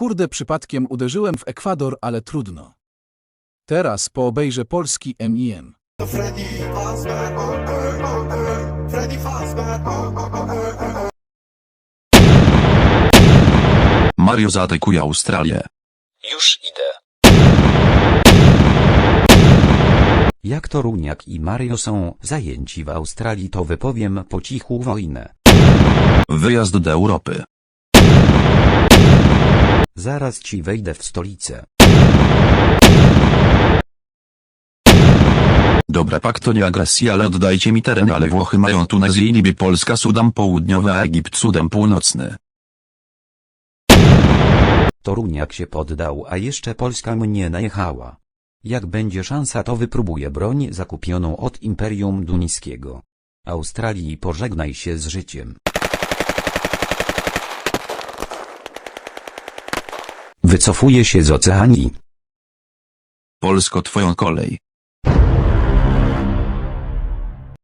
kurde przypadkiem uderzyłem w Ekwador, ale trudno. Teraz poobejrzę polski MIM. Freddy Fazbear, oh, oh, oh, oh. Freddy Fazbear, oh, oh, oh, oh, oh. Mario zaatakuje Australię. Już idę. Jak Toruniak i Mario są zajęci w Australii to wypowiem po cichu wojnę. Wyjazd do Europy. Zaraz ci wejdę w stolicę. Dobra pakt to nie agresja, ale oddajcie mi teren, ale Włochy mają Tunezję Libię, Polska, Sudan Południowy, a Egipt, Sudan Północny. Toruniak się poddał, a jeszcze Polska mnie najechała. Jak będzie szansa to wypróbuję broń zakupioną od Imperium Duńskiego. Australii pożegnaj się z życiem. Wycofuję się z Oceanii. Polsko twoją kolej.